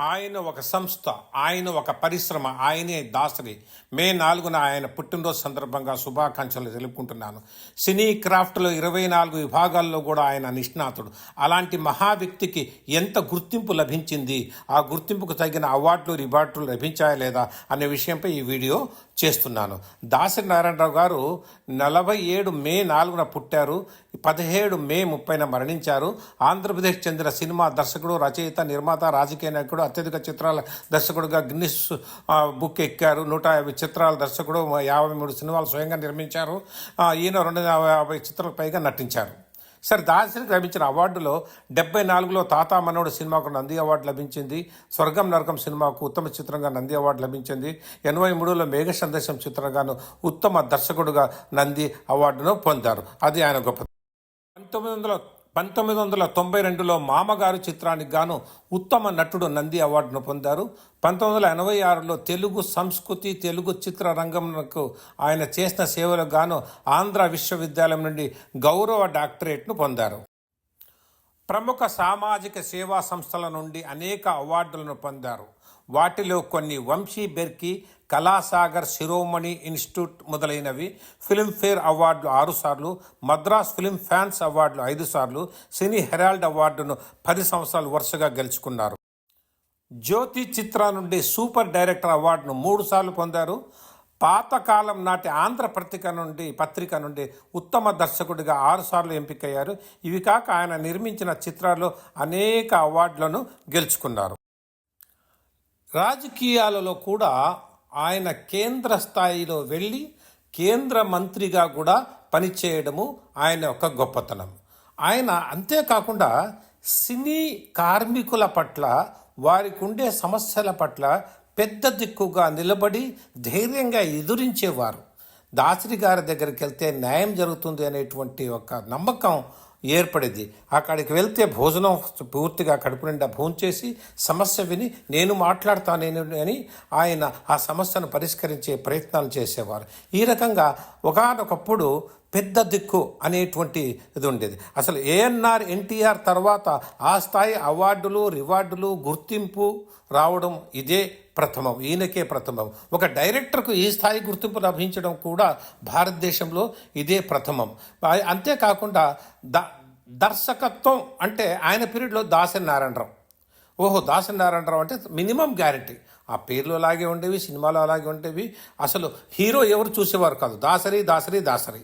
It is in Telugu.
ఆయన ఒక సంస్థ ఆయన ఒక పరిశ్రమ ఆయనే దాసరి. మే నాలుగున ఆయన పుట్టినరోజు సందర్భంగా శుభాకాంక్షలు తెలుపుకుంటున్నాను. సినీ క్రాఫ్ట్లో ఇరవై నాలుగు విభాగాల్లో కూడా ఆయన నిష్ణాతుడు. అలాంటి మహా వ్యక్తికి ఎంత గుర్తింపు లభించింది? ఆ గుర్తింపుకు తగిన అవార్డులు రివార్డులు లభించాయా లేదా అనే విషయంపై ఈ వీడియో చేస్తున్నాను. దాసరి నారాయణరావు గారు నలభై ఏడు మే నాలుగున పుట్టారు పదిహేడు మే ముప్పైన మరణించారు. ఆంధ్రప్రదేశ్ చెందిన సినిమా దర్శకుడు రచయిత నిర్మాత రాజకీయ నాయకుడు అత్యధిక చిత్రాల దర్శకుడుగా గిన్నిస్ బుక్ ఎక్కారు. నూట యాభై చిత్రాల దర్శకుడు యాభై మూడు సినిమాలు స్వయంగా నిర్మించారు. ఈయన రెండు యాభై చిత్రాలకు పైగా నటించారు. సరే దాసరికి లభించిన అవార్డులో డెబ్బై నాలుగులో తాతా మనోడు సినిమాకు నంది అవార్డు లభించింది. స్వర్గం నరకం సినిమాకు ఉత్తమ చిత్రంగా నంది అవార్డు లభించింది. ఎనభై మూడులో మేఘ సందేశం చిత్రంగాను ఉత్తమ దర్శకుడుగా నంది అవార్డును పొందారు. అది ఆయన గొప్ప పంతొమ్మిది వందల పంతొమ్మిది వందల తొంభై రెండులో మామగారు చిత్రానికి గాను ఉత్తమ నటుడు నంది అవార్డును పొందారు. పంతొమ్మిది వందల ఎనభై ఆరులో తెలుగు సంస్కృతి తెలుగు చిత్ర రంగంకు ఆయన చేసిన సేవలకు గాను ఆంధ్ర విశ్వవిద్యాలయం నుండి గౌరవ డాక్టరేట్ను పొందారు. ప్రముఖ సామాజిక సేవా సంస్థల నుండి అనేక అవార్డులను పొందారు. వాటిలో కొన్ని వంశీ బెర్కీ కళాసాగర్ శిరోమణి ఇన్స్టిట్యూట్ మొదలైనవి ఫిల్మ్ఫేర్ అవార్డులు ఆరుసార్లు మద్రాస్ ఫిల్మ్ ఫ్యాన్స్ అవార్డులు ఐదు సార్లు సినీ హెరాల్డ్ అవార్డును పది సంవత్సరాలు వరుసగా గెలుచుకున్నారు. జ్యోతి చిత్ర నుండి సూపర్ డైరెక్టర్ అవార్డును మూడు సార్లు పొందారు. పాతకాలం నాటి ఆంధ్ర పత్రిక నుండి పత్రిక నుండి ఉత్తమ దర్శకుడిగా ఆరుసార్లు ఎంపికయ్యారు. ఇవి కాక ఆయన నిర్మించిన చిత్రాల్లో అనేక అవార్డులను గెలుచుకున్నారు. రాజకీయాలలో కూడా ఆయన కేంద్ర స్థాయిలో వెళ్ళి కేంద్ర మంత్రిగా కూడా పనిచేయడము ఆయన యొక్క గొప్పతనం. ఆయన అంతేకాకుండా సినీ కార్మికుల పట్ల వారికి ఉండే సమస్యల పట్ల పెద్ద దిక్కుగా నిలబడి ధైర్యంగా ఎదురించేవారు. దాసరి గారి దగ్గరికి వెళ్తే న్యాయం జరుగుతుంది అనేటువంటి ఒక నమ్మకం ఏర్పడేది. అక్కడికి వెళ్తే భోజనం పూర్తిగా కడుపు నిండా భోంచేసి సమస్య విని నేను మాట్లాడతానేను అని ఆయన ఆ సమస్యను పరిష్కరించే ప్రయత్నాలు చేసేవారు. ఈ రకంగా ఒకనొకప్పుడు పెద్ద దిక్కు అనేటువంటి ఇది ఉండేది. అసలు ఏఎన్ఆర్ ఎన్టీఆర్ తర్వాత ఆ స్థాయి అవార్డులు రివార్డులు గుర్తింపు రావడం ఇదే ప్రథమం ఈయనకే ప్రథమం. ఒక డైరెక్టర్కు ఈ స్థాయి గుర్తింపు లభించడం కూడా భారతదేశంలో ఇదే ప్రథమం. అంతేకాకుండా ద దర్శకత్వం అంటే ఆయన పీరియడ్లో దాసరి నారాయణరావు. ఓహో దాసరి నారాయణరావు అంటే మినిమం గ్యారంటీ. ఆ పేర్లు అలాగే ఉండేవి సినిమాలు అలాగే ఉండేవి. అసలు హీరో ఎవరు చూసేవారు కాదు. దాసరి దాసరి దాసరి.